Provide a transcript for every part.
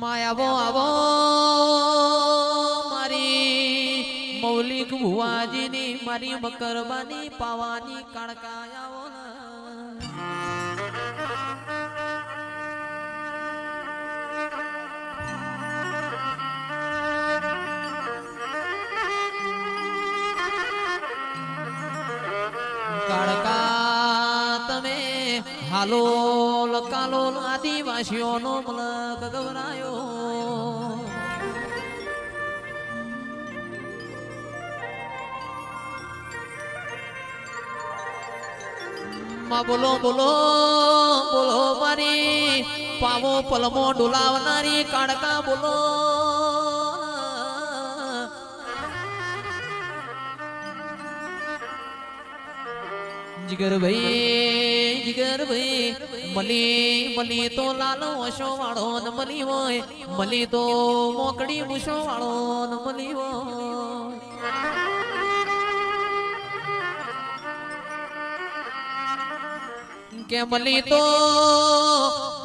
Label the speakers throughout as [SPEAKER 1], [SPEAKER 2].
[SPEAKER 1] માયાવો આવો મારી મૌલિક ભુવાજીની મારી મકરબાની પાવાની કણકાયાવો કાળકા હાલોલ કાલોલ આદિવાસીઓનો મલક ગવરાયો. માં બોલો બોલો બોલો મારી, પાવો પલમો ડોલાવનારી કાળકા બોલો. જીગર ભાઈ જીગર ભાઈ, મલી મલી તો લાલો ઓશો વાળો ન મલી હોય, મલી તો મોકડી મૂછો વાળો ન મલી હોય. કે મલી તો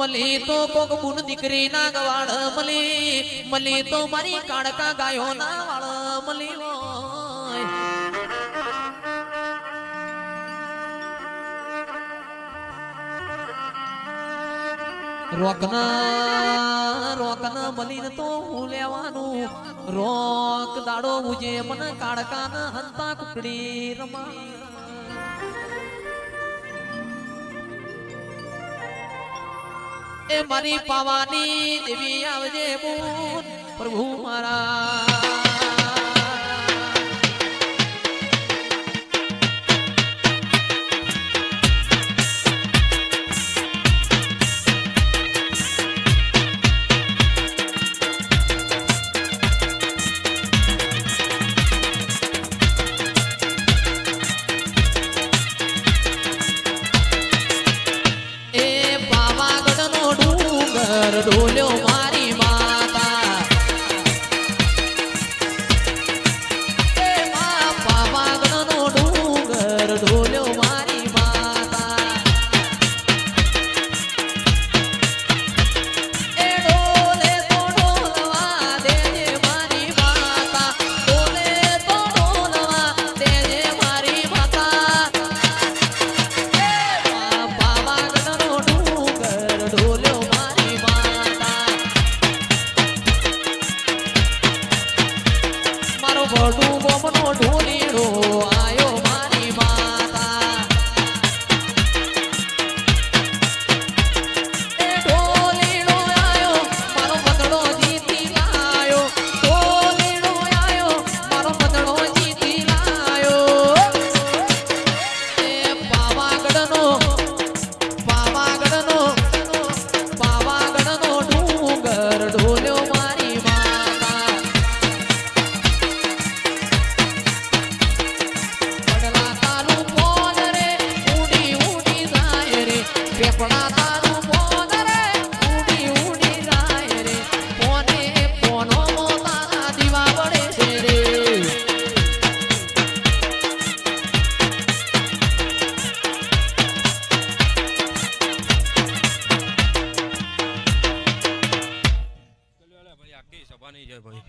[SPEAKER 1] મલી તો કોક બુન દીકરી ના ગવાળ મલી મલી તો મારી કાળકા ગાયો ના રોકના રોકના મલીને તો હું લેવાનું. રોક દાડો મુજે મન કાળકાના હંતા કુકડી રમા મારી પાવાની દેવી આવજે બોલ પ્રભુ મારા. ડોલ્યો
[SPEAKER 2] નહીં જાય ભાઈ.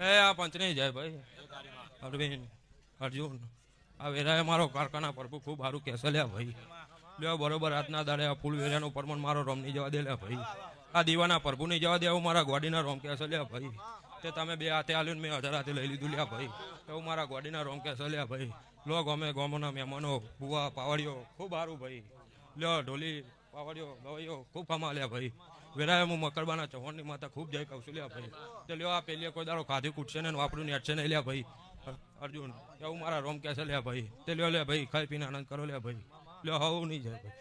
[SPEAKER 2] એ, આ પંચની જય ભાઈ. અરવિંદ, અર્જુન, આ વેરાએ મારો કારખાના પ્રભુ ખૂબ સારું કહેશે લ્યા ભાઈ. લ્યો, બરોબર આજના દાડે આ ફૂલ વેરાનું પરમણ મારો રોમ નહીં જવા દે લ્યા ભાઈ. આ દીવાના પ્રભુ નહીં જવા દે એવું મારા ગોડીના રોમ કહેશે લ્યા ભાઈ. તે તમે બે હાથે આલ્યું મેં હજાર હાથે લઈ લીધું લ્યા ભાઈ. એવું મારા ગોડીના રોમ કહેશે લ્યા ભાઈ. લો, ગમે ગોમોના મહેમાનો, ભૂવા, પાવડીઓ, ખૂબ સારું ભાઈ. લ્યો, ઢોલી, પાવડીઓ ગવૈયો ખૂબ કમા લ્યા ભાઈ. વેરાય હું મકરબાના ચૌહાણની માતા ખૂબ જય કહું છું. લ્યા ભાઈ. તે લ્યો આ પેલી કોઈ દાડો ખાધી કૂટશે ને વાપરું ને અડશે ને લ્યા ભાઈ. અર્જુન એવું મારા રોમ કહેશે લ્યા ભાઈ. તે લ્યો, લ્યા ભાઈ, ખાઈ પીને આનંદ કરો લ્યા ભાઈ. લ્યો, હવું નહીં જાય ભાઈ.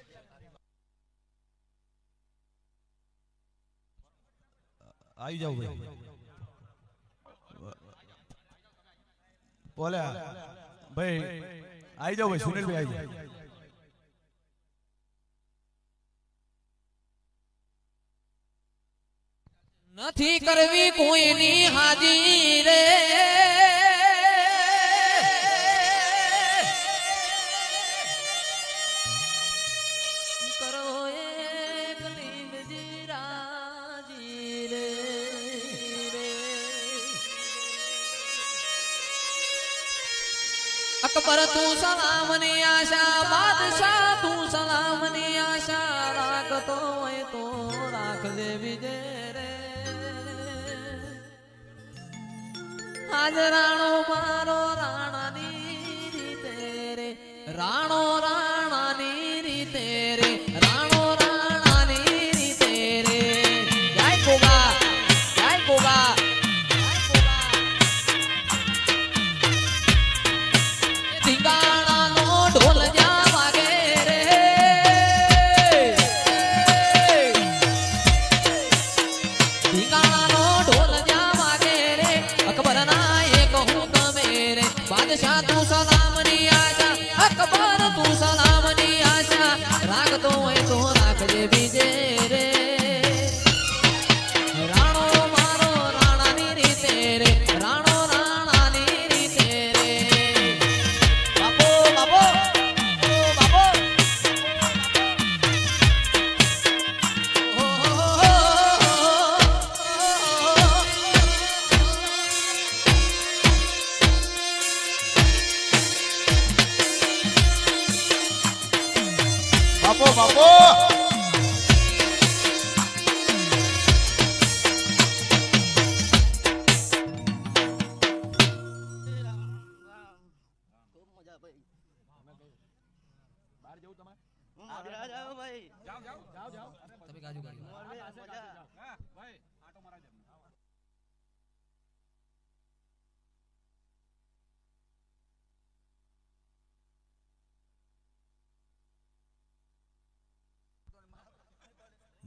[SPEAKER 3] આવી જાવ ભાઈ. બોલે ભાઈ, આવી જાવ ભાઈ, સુનિલભાઈ આવી જાવ
[SPEAKER 1] નથી કરવી કોઈની હાજી રે. અકબર તું સલામ ને આશા, બાદશાહ તું સલામ ને આશા રાખતો હોય તો રાખજે વિજય. આજ રાણો મારો રાણા રીતે તેરે રાણો બાપો બાપો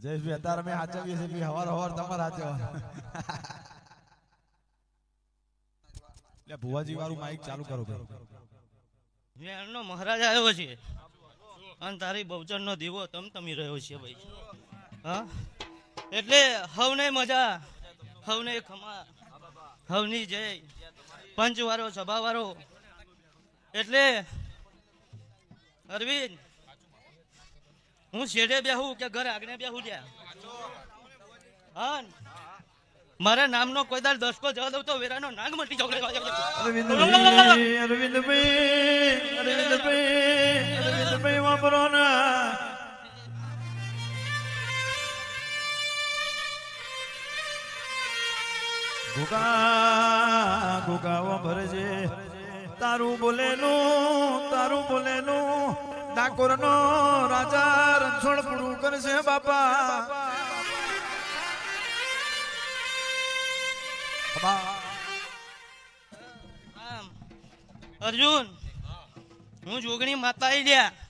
[SPEAKER 3] જયેશભાઈ અત્યારે અમે હાચવીએ છીએ હવાર હવાર તમારે હાચવવા એટલે ભુવાજી વાળું માઇક ચાલુ કરો ભાઈ.
[SPEAKER 4] વેણનો મહારાજ આવ્યો છે. અને તારી બહુચરનો દીવો તમતમી રહ્યો છે ભાઈ. હા? એટલે હવને મજા, હવને ખમા, હવની જય. પંચવારો, સભાવારો. એટલે અરવિંદ હું શેઢે બેહું કે ઘરે આગને બેહું ત્યાં હા. મારા નામનો કોઈ દાર દસકો જવા દઉં તો વેરાનો નાગ મટી ચોકડે
[SPEAKER 3] અરવિંદભાઈ અરવિંદભાઈ અરવિંદભાઈ અરવિંદભાઈ વાપરો ને. ગુગા ગુગા ભરજે તારું બોલેલું તારું બોલેલું ડાકોર નો રાજા રણછોડ પૂરું કરશે બાપા.
[SPEAKER 4] અર્જુન હું જોગણી માતા આવી ગયા.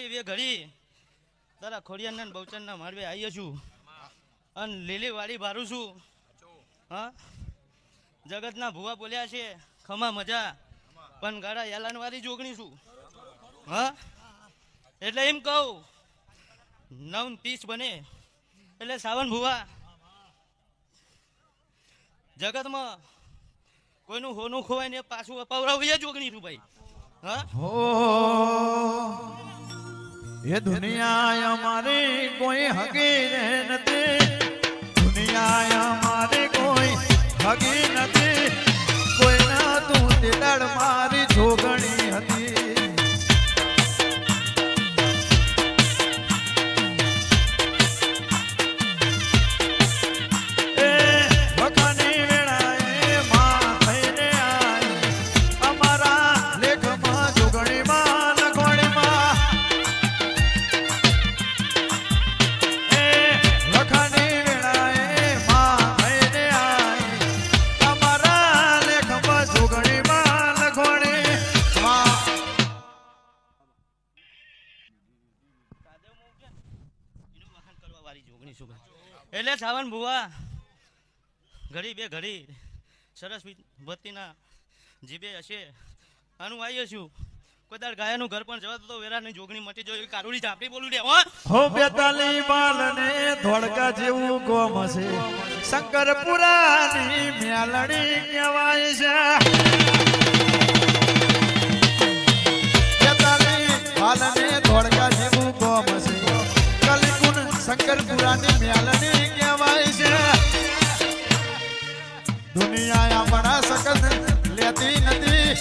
[SPEAKER 4] ઘડી, બે ઘડી. તારા ખોડિયાના બહુચરના માળવે આવીએ છું. અને લીલી વાડી ભારું છું. હા? જગતના ભુવા બોલ્યા છે, ખમા મજા. પણ ગાડા યાલાન વાળી જોગણી છું. હા? એટલે એમ કહું નવ પીસ બને. એટલે સાવન ભુવા. જગતમાં કોઈનું હોનું ખોવાય ને પાછું અપાવરાવું એ જોગણી છું ભાઈ હો.
[SPEAKER 3] એ દુનિયા અમારી કોઈ હગી રે નથી. દુનિયા અમારી કોઈ હગી નથી. કોઈના તું દિલડ મારી જોગણી હતી.
[SPEAKER 4] જોગણી એટલે સાવન ભુવા, ઘડી બે ઘડી સરસ ભક્તિના જીભે હશે. આનું આવીએ છું. કોઈ દાડ ગાયાનું ઘર પણ જવા તો વેરાની જોગણી મટી જોઈ કારુડી ઝાપડી બોલું રે હો?
[SPEAKER 3] બેતાલી બાલને ધોળકા જેવું ગોમ છે. શંકરપુરાની મેલડી કહેવાય છે. બેતાલી બાલને ધોળકા જેવું ગોમ છે. શંકરપુરાની મેલડી કહેવાય છે. દુનિયા આપણા સકત લેતી નથી.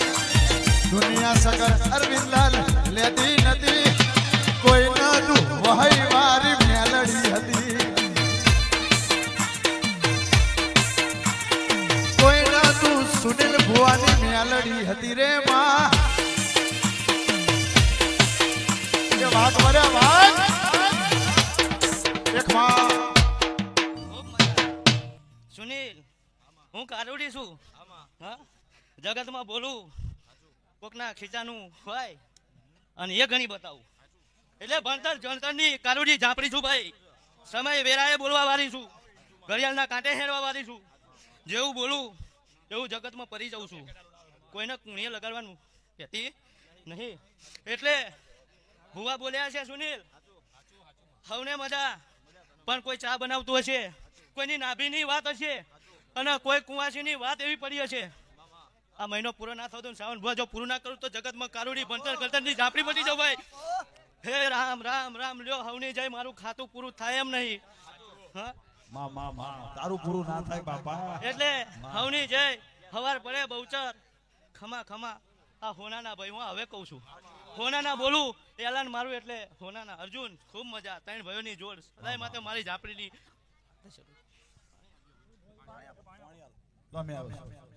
[SPEAKER 3] દુનિયા સકત અરવિંદલાલ લેતી
[SPEAKER 4] હું છું હા? જગતમાં બોલું કોકના ખીચાનું હોય અને એ ઘણી બતાવું. એટલે ભણતર જણતરની કારુડી ઝાપડી છું ભાઈ. સમય વેરાએ બોલવા વાળી છું ઘડિયાળના કાંટે હેરવા વાળી છું જેવું બોલું, એવું જગતમાં પરી જાઉં છું. કોઈને કુણીએ લગાડવાનું કહેતી નહીં. એટલે ભુવા બોલ્યા છે સુનિલ, હવને મજા. પણ કોઈ ચા બનાવતું હશે? કોઈની નાભીની વાત હશે? અને કોઈ કુંવાસીની વાત એવી પડી હશે. આ મહિનો પૂરો ના થતો સાવન શ્રાવણ ભુવા જો પૂરું ના કરું તો જગતમાં કારુડી ભણતરની ઝાપડી પડી જાવ ભાઈ. હે રામ રામ રામ લ્યો હવની જય મારું ખાતું પૂરું થાય એમ નહીં. હા?
[SPEAKER 3] માં માં માં તારું પૂરું ના થાય બાપા.
[SPEAKER 4] એટલે હવની જય હવાર પડે બહુચર. ખમા ખમા. આ હોનાના ભાઈ હું હવે કહું છું. હોનાના બોલું એલાન મારું એટલે હોનાના. અર્જુન ખૂબ મજા. ત્રણ ભાઈઓની જોડ. સદાય માટે મારી ઝાપડીની.
[SPEAKER 3] લો મેં આવું છું.